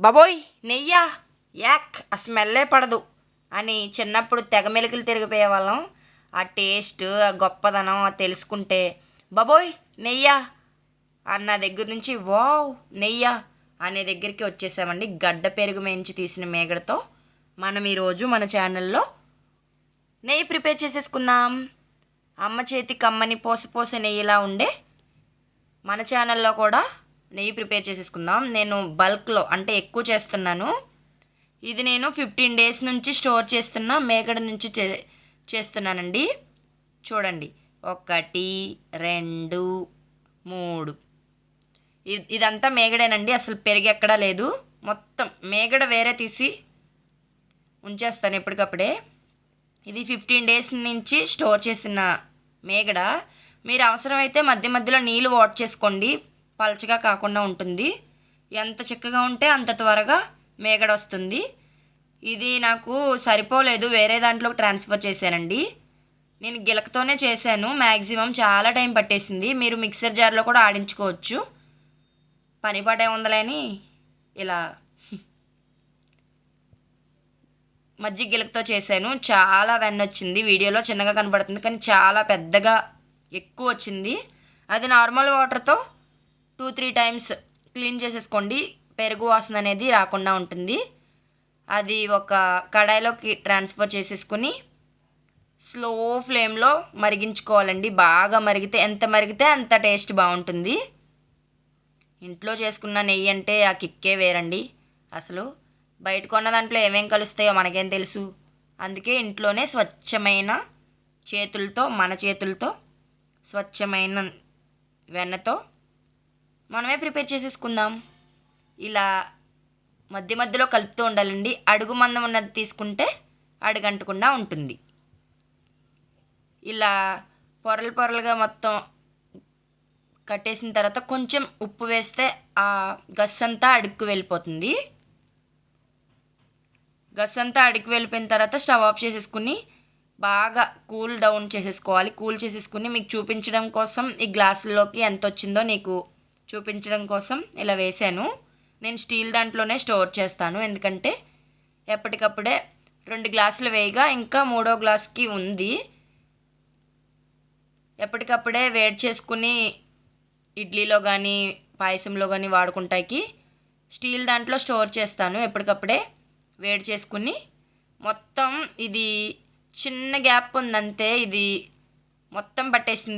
బాబోయ్ నెయ్యా? యాక్ ఆ స్మెల్లే పడదు అని చిన్నప్పుడు తెగ మెలికలు తిరిగిపోయే వాళ్ళం ఆ టేస్ట్ ఆ గొప్పదనం తెలుసుకుంటే బాబోయ్ నెయ్యా? అన్న దగ్గర నుంచి వావ్ నెయ్యా? అనే దగ్గరికి వచ్చేసామండి. గడ్డ పెరుగు మేంచి తీసిన మేగడతో మనం ఈరోజు మన ఛానల్లో నెయ్యి ప్రిపేర్ చేసేసుకుందాం. అమ్మ చేతి కమ్మని పోస పోస నెయ్యిలా ఉండే మన ఛానల్లో కూడా నెయ్యి ప్రిపేర్ చేసేసుకుందాం. నేను బల్క్లో అంటే ఎక్కువ చేస్తున్నాను. ఇది నేను ఫిఫ్టీన్ డేస్ నుంచి స్టోర్ చేస్తున్న. మేగడ నుంచి చే చేస్తున్నానండి. చూడండి. ఒకటి రెండు మూడు. ఇ- ఇదంతా మేగడేనండి అసలు పెరిగి ఎక్కడా లేదు. మొత్తం మేగడ వేరే తీసి ఉంచేస్తాను ఎప్పటికప్పుడే. ఇది ఫిఫ్టీన్ డేస్ నుంచి స్టోర్ చేసిన మేగడ మీరు అవసరమైతే మధ్య మధ్యలో నీళ్ళు వాట్ చేసుకోండి. పలచగా కాకుండా ఉంటుంది. ఎంత చిక్కగా ఉంటే అంత త్వరగా మేగడ వస్తుంది. ఇది నాకు సరిపోలేదు. వేరే దాంట్లోకి ట్రాన్స్ఫర్ చేశానండి. నేను గిలకతోనే చేశాను. మ్యాక్సిమం చాలా టైం పట్టేసింది. మీరు మిక్సర్ జార్లో కూడా ఆడించుకోవచ్చు. పని పాటే ఉందలేని ఇలా మజ్జిగ గిలకతో చేశాను. చాలా వెన్న వచ్చింది. వీడియోలో చిన్నగా కనబడుతుంది. కానీ చాలా పెద్దగా ఎక్కువ వచ్చింది. అది నార్మల్ వాటర్తో టూ త్రీ టైమ్స్ క్లీన్ చేసేసుకోండి. పెరుగు వాసన అనేది రాకుండా ఉంటుంది. అది ఒక కడాయిలోకి ట్రాన్స్ఫర్ చేసేసుకుని స్లో ఫ్లేమ్లో మరిగించుకోవాలండి. బాగా మరిగితే ఎంత మరిగితే అంత టేస్ట్ బాగుంటుంది. ఇంట్లో చేసుకున్న నెయ్యి అంటే ఆ కిక్కే వేరండి. అసలు బయట కొన్న దాంట్లో ఏమేం కలుస్తాయో మనకేం తెలుసు. అందుకే ఇంట్లోనే స్వచ్ఛమైన చేతులతో మన చేతులతో స్వచ్ఛమైన వెన్నతో మనమే ప్రిపేర్ చేసేసుకుందాం. ఇలా మధ్య మధ్యలో కలుపుతూ ఉండాలండి. అడుగు మందం ఉన్నది తీసుకుంటే అడుగంటకుండా ఉంటుంది. ఇలా పొరలు పొరలుగా మొత్తం కట్టేసిన తర్వాత కొంచెం ఉప్పు వేస్తే ఆ గస్సంతా అడుక్కు వెళ్ళిపోతుంది. గస్సంతా అడుక్కు వెళ్ళిపోయిన తర్వాత స్టవ్ ఆఫ్ చేసేసుకుని బాగా కూల్ డౌన్ చేసేసుకోవాలి. కూల్ చేసేసుకుని మీకు చూపించడం కోసం ఈ గ్లాసుల్లోకి ఎంత వచ్చిందో నీకు చూపించడం కోసం ఇలా వేసాను నేను స్టీల్ దాంట్లోనే స్టోర్ చేస్తాను. ఎందుకంటే ఎప్పటికప్పుడే రెండు గ్లాసులు వేయగా ఇంకా మూడో గ్లాస్కి ఉంది. ఎప్పటికప్పుడే వేడి చేసుకుని ఇడ్లీలో కానీ పాయసంలో కానీ వాడుకుంటాకి స్టీల్ దాంట్లో స్టోర్ చేస్తాను. ఎప్పటికప్పుడే వేడి చేసుకుని మొత్తం ఇది చిన్న గ్యాప్ ఉందంతే. ఇది మొత్తం పట్టేసింది.